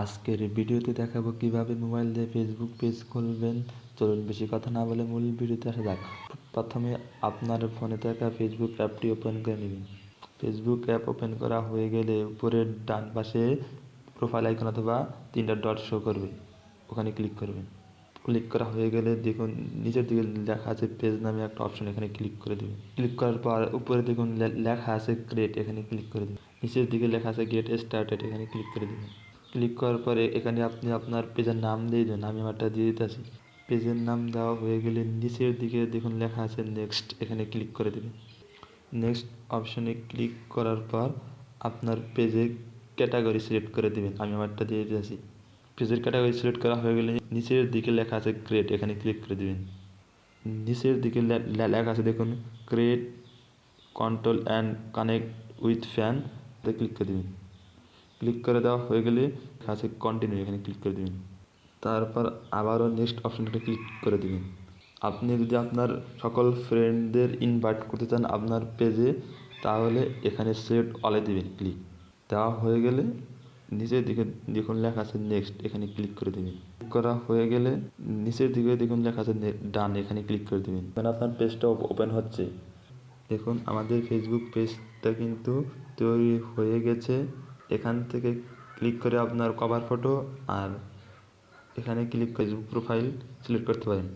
আজকের ভিডিওতে দেখাবো কীভাবে মোবাইল দিয়ে ফেসবুক পেজ খুলবেন। চলুন বেশি কথা না বলে মূল ভিডিওতে আসা যাক। প্রথমে আপনার ফোনে থাকা ফেসবুক অ্যাপটি ওপেন করে নেবেন। ফেসবুক অ্যাপ ওপেন করা হয়ে গেলে উপরের ডান পাশে প্রোফাইল আইকন অথবা তিনটা ডট শো করবে। ওখানে ক্লিক করবেন। ক্লিক করা হয়ে গেলে দেখুন নিচের দিকে লেখা আছে পেজ নামে একটা অপশন এখানে ক্লিক করে দেবেন। ক্লিক করার পর উপরে দেখুন লেখা আছে ক্রিয়েট এখানে ক্লিক করে দেবেন। নিচের দিকে লেখা আছে গেট স্টার্টেড এখানে ক্লিক করে দেবেন। ক্লিক করার পরে এখানে আপনি আপনার পেজের নাম দিয়ে দেবেন আমি আমারটা দিয়ে দিতেছি। পেজের নাম দেওয়া হয়ে গেলে নিচের দিকে দেখুন লেখা আছে নেক্সট এখানে ক্লিক করে দেবেন। নেক্সট অপশনে ক্লিক করার পর আপনার পেজে ক্যাটাগরি সিলেক্ট করে দেবেন, আমি আমারটা দিয়ে দিয়েছি পেজের ক্যাটাগরি সিলেক্ট করা হয়ে গেলে নিচের দিকে লেখা আছে ক্রিয়েট এখানে ক্লিক করে দেবেন। নিচের দিকে লেখা আছে দেখুন create control and connect with fan click করে দেবেন। ক্লিক করে দেওয়া হয়ে গেলে আছে কন্টিনিউ এখানে ক্লিক করে দেবেন। তারপর আবারও নেক্সট অপশনটা ক্লিক করে দেবেন। আপনি যদি আপনার সকল ফ্রেন্ডদের ইনভাইট করতে চান আপনার পেজে তাহলে এখানে সেট অলে দেবেন ক্লিক দেওয়া হয়ে গেলে নিচের দিকে দেখুন লেখা আছে নেক্সট এখানে ক্লিক করে দেবেন। ক্লিক করা হয়ে গেলে নিচের দিকে দেখুন লেখা আছে ডান এখানে ক্লিক করে দেবেন। মানে আপনার পেজটা ওপেন হচ্ছে। দেখুন আমাদের ফেসবুক পেজটা কিন্তু তৈরি হয়ে গেছে। এখান থেকে ক্লিক করে আপনার কভার ফটো আর এখানে ক্লিক করে প্রোফাইল সিলেক্ট করতে পারেন।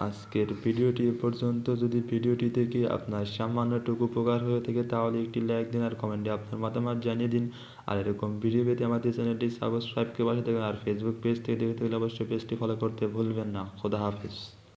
আজকের ভিডিওটি পর্যন্ত। যদি ভিডিওটি থেকে আপনার সামান্যটুকু উপকার হয়ে থাকে, তাহলে একটি লাইক দিন আর কমেন্টে আপনার মতামত জানিয়ে দিন। আর এরকম ভিডিও পেতে আমাদের চ্যানেলটি সাবস্ক্রাইব করে পাশে থাকুন। আর ফেসবুক পেজ থেকে দেখতে হলে অবশ্যই পেজটি ফলো করতে ভুলবেন না। খোদা হাফিজ।